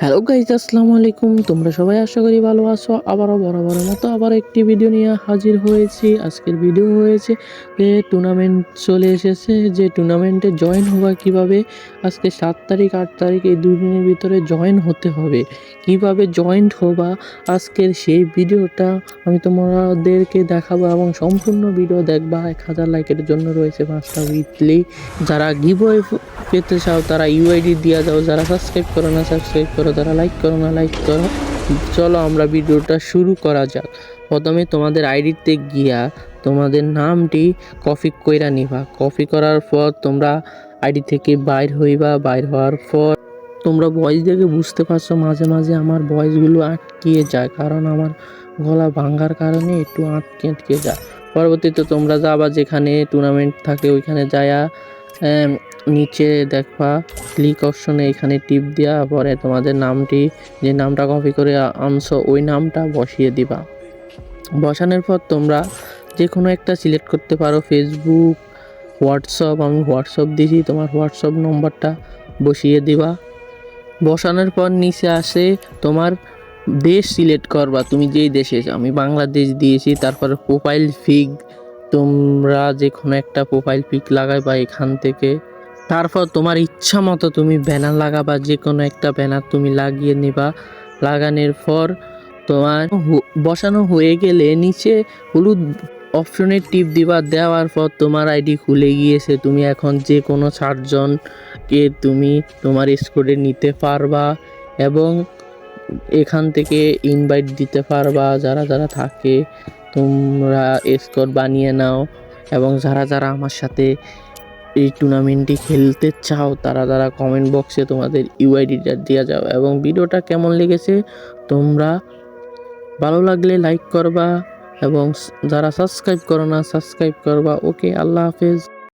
Hello guys আসসালামু আলাইকুম। তোমরা সবাই আশা করি ভালো আছো। আবারও বরাবরের মতো আবার একটি ভিডিও নিয়ে হাজির হয়েছি। আজকের ভিডিও হয়েছে যে টুর্নামেন্ট চলে এসেছে। যে টুর্নামেন্টে জয়েন হওয়া কীভাবে? আজকে সাত তারিখ, আট তারিখ এই দুদিনের ভিতরে জয়েন হতে হবে। কীভাবে জয়েন্ট হবা? আজকের সেই ভিডিওটা আমি তোমাদেরকে দেখাবো এবং সম্পূর্ণ ভিডিও দেখবা। এক হাজার লাইকের জন্য রয়েছে পাঁচটা উইকলি যারা গিভওয়ে পেতে চাও, তারা ইউআইডি দিয়ে যাও। যারা সাবস্ক্রাইব করো না সাবস্ক্রাইব করো যারা লাইক করো না লাইক করো। চলো আমরা ভিডিওটা শুরু করা যাক। প্রথমে তোমাদের আইডিতে গিয়া তোমাদের নামটি কপি কইরা নিবা। কপি করার পর তোমরা আইডি থেকে বাইর হইবা। বাইর হওয়ার পর তোমরা ভয়েস দেখে বুঝতে পারছ মাঝে মাঝে আমার ভয়েসগুলো আটকিয়ে যায়, কারণ আমার গলা ভাঙ্গার কারণে একটু আটকে আটকে যায়। পরবর্তীতে তোমরা যাবা যেখানে টুর্নামেন্ট থাকে, ওইখানে যায়া নিচে দেখবা ক্লিক অপশনে এখানে টিপ দেওয়া পরে তোমাদের নামটি, যে নামটা কপি করে আনছো, ওই নামটা বসিয়ে দিবা। বসানোর পর তোমরা যে কোনো একটা সিলেক্ট করতে পারো ফেসবুক হোয়াটসঅ্যাপ আমি হোয়াটসঅ্যাপ দিয়েছি তোমার হোয়াটসঅ্যাপ নম্বরটা বসিয়ে দিবা। বসানোর পর নিচে আসে তোমার দেশ সিলেক্ট করবা, তুমি যেই দেশে, আমি বাংলাদেশ দিয়েছি, তারপর প্রোফাইল পিক তোমরা যে কোনো একটা প্রোফাইল পিক লাগাই বা এখান থেকে। তারপর তোমার ইচ্ছা মতো তুমি ব্যানার লাগাবা যে কোনো একটা ব্যানার তুমি লাগিয়ে নিবা। লাগানোর পর তোমার বসানো হয়ে গেলে নিচে হলুদ অপশনে টিপ দিবা, দেওয়ার পর তোমার আইডি খুলে গিয়েছে। তুমি এখন যে কোনো চারজনকে তুমি তোমার স্কোরে নিতে পারবা এবং এখান থেকে ইনভাইট দিতে পারবা। যারা যারা থাকে, তোমরা স্কোর বানিয়ে নাও এবং যারা যারা আমার সাথে এই টুর্নামেন্টটি খেলতে চাও, তারা তারা কমেন্ট বক্সে তোমাদের ইউআইডিটা দেওয়া যাও এবং ভিডিওটা কেমন লেগেছে তোমরা ভালো লাগলে লাইক করবা এবং যারা সাবস্ক্রাইব করো না সাবস্ক্রাইব করবা। ওকে আল্লাহ হাফেজ।